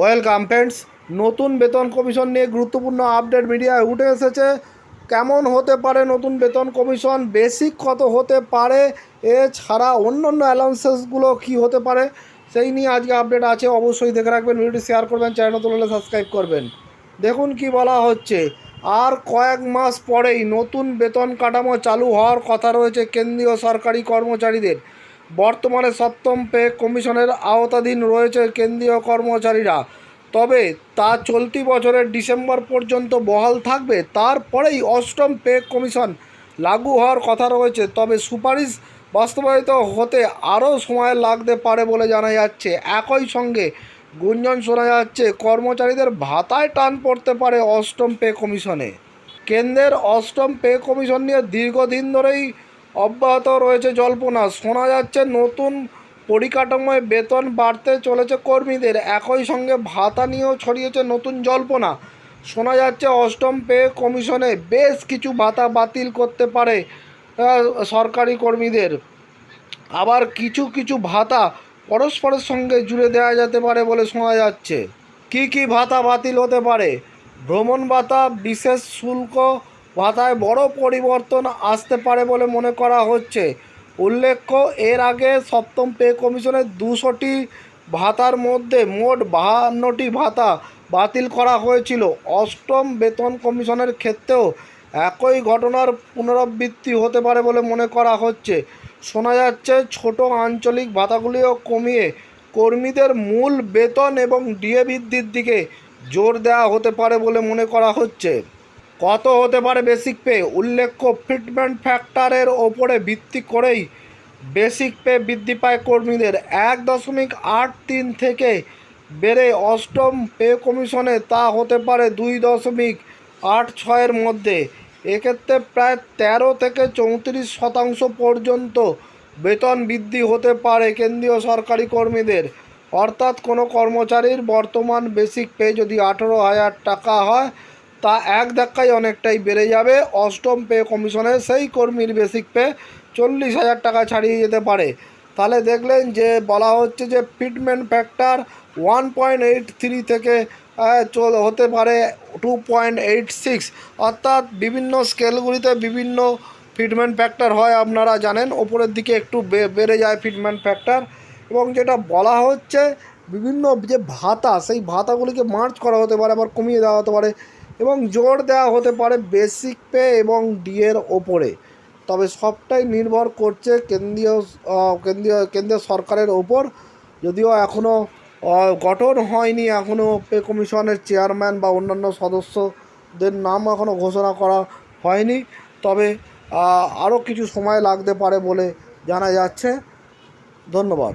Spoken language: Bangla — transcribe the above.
ওয়েলকাম ফ্রেন্ডস, নতুন বেতন কমিশন নিয়ে গুরুত্বপূর্ণ আপডেট মিডিয়ায় উঠে এসেছে। কেমন হতে পারে নতুন বেতন কমিশন? বেসিক কত হতে পারে? এছাড়া অন্য অন্য অ্যালাউন্সেসগুলো কী হতে পারে? সেই নিয়ে আজকে আপডেট আছে, অবশ্যই দেখে রাখবেন। ভিডিওটি শেয়ার করবেন, চ্যানেল হলে সাবস্ক্রাইব করবেন। দেখুন কি বলা হচ্ছে, আর কয়েক মাস পরেই নতুন বেতন কাঠামো চালু হওয়ার কথা রয়েছে কেন্দ্রীয় সরকারি কর্মচারীদের। বর্তমানে সপ্তম পে কমিশনের আওতাধীন রয়েছে কেন্দ্রীয় কর্মচারীরা। তবে তা চলতি বছরের ডিসেম্বর পর্যন্ত বহাল থাকবে, তারপরেই অষ্টম পে কমিশন লাগু হওয়ার কথা রয়েছে। তবে সুপারিশ বাস্তবায়িত হতে আরও সময় লাগতে পারে বলে জানা যাচ্ছে। একই সঙ্গে গুঞ্জন শোনা যাচ্ছে, কর্মচারীদের ভাতায় টান পড়তে পারে অষ্টম পে কমিশনে। কেন্দ্রের অষ্টম পে কমিশন নিয়ে দীর্ঘদিন ধরেই অব্যাহত রয়েছে জল্পনা। শোনা যাচ্ছে নতুন পরিকাঠামোয় বেতন বাড়তে চলেছে কর্মীদের। একই সঙ্গে ভাতা নিয়েও ছড়িয়েছে নতুন জল্পনা। শোনা যাচ্ছে অষ্টম পে কমিশনে বেশ কিছু ভাতা বাতিল করতে পারে সরকারি কর্মীদের। আবার কিছু কিছু ভাতা পরস্পরের সঙ্গে জুড়ে দেওয়া যেতে পারে বলে শোনা যাচ্ছে। কি কি ভাতা বাতিল হতে পারে? ভ্রমণ ভাতা, বিশেষ শুল্ক ভাতায় বড় পরিবর্তন আসতে পারে বলে মনে করা হচ্ছে। উল্লেখ্য, এর আগে সপ্তম পে কমিশনের দুশোটি ভাতার মধ্যে মোট বাহান্নটি ভাতা বাতিল করা হয়েছিল। অষ্টম বেতন কমিশনের ক্ষেত্রেও একই ঘটনার পুনরাবৃত্তি হতে পারে বলে মনে করা হচ্ছে। শোনা যাচ্ছে, ছোট আঞ্চলিক ভাতাগুলিও কমিয়ে কর্মীদের মূল বেতন এবং ডিএ বৃদ্ধির দিকে জোর দেওয়া হতে পারে বলে মনে করা হচ্ছে। কত হতে পারে বেসিক পে উল্লেখ্য ফিটমেন্ট ফ্যাক্টরের ওপরে ভিত্তি করেই বেসিক পে বৃদ্ধি পায় কর্মীদের। এক দশমিক আট তিন থেকে বেড়ে অষ্টম পে কমিশনে তা হতে পারে দুই দশমিক আট ছয়ের মধ্যে। এক্ষেত্রে প্রায় তেরো থেকে চৌত্রিশ শতাংশ পর্যন্ত বেতন বৃদ্ধি হতে পারে কেন্দ্রীয় সরকারি কর্মীদের। অর্থাৎ কোনো কর্মচারীর বর্তমান বেসিক পে যদি আঠেরো হাজার টাকা হয় তা এক ধাক্কায় অনেকটাই বেড়ে যাবে। অষ্টম পে কমিশনে সেই কর্মীর বেসিক পে চল্লিশ হাজার টাকা ছাড়িয়ে যেতে পারে। তাহলে দেখলেন যে, বলা হচ্ছে যে, fitment factor one point eight three থেকে চল, হতে পারে টু পয়েন্ট এইট সিক্স। অর্থাৎ বিভিন্ন স্কেলগুলিতে বিভিন্ন ফিটমেন্ট ফ্যাক্টর হয়, আপনারা জানেন। ওপরের দিকে একটু বেড়ে যায় ফিটমেন্ট ফ্যাক্টর। এবং যেটা বলা হচ্ছে, বিভিন্ন যে ভাতা, সেই ভাতাগুলিকে মার্চ করা হতে পারে, আবার কমিয়ে দেওয়া হতে পারে। এবং জোর দেওয়া হতে পারে বেসিক পে এবং ডিএর ওপরে। তবে সবটাই নির্ভর করছে কেন্দ্রীয় কেন্দ্রীয় কেন্দ্রীয় সরকারের ওপর। যদিও এখনও গঠন হয়নি এখনও পে কমিশনের চেয়ারম্যান বা অন্যান্য সদস্যদের নাম এখনও ঘোষণা করা হয়নি। তবে আরও কিছু সময় লাগতে পারে বলে জানা যাচ্ছে। ধন্যবাদ।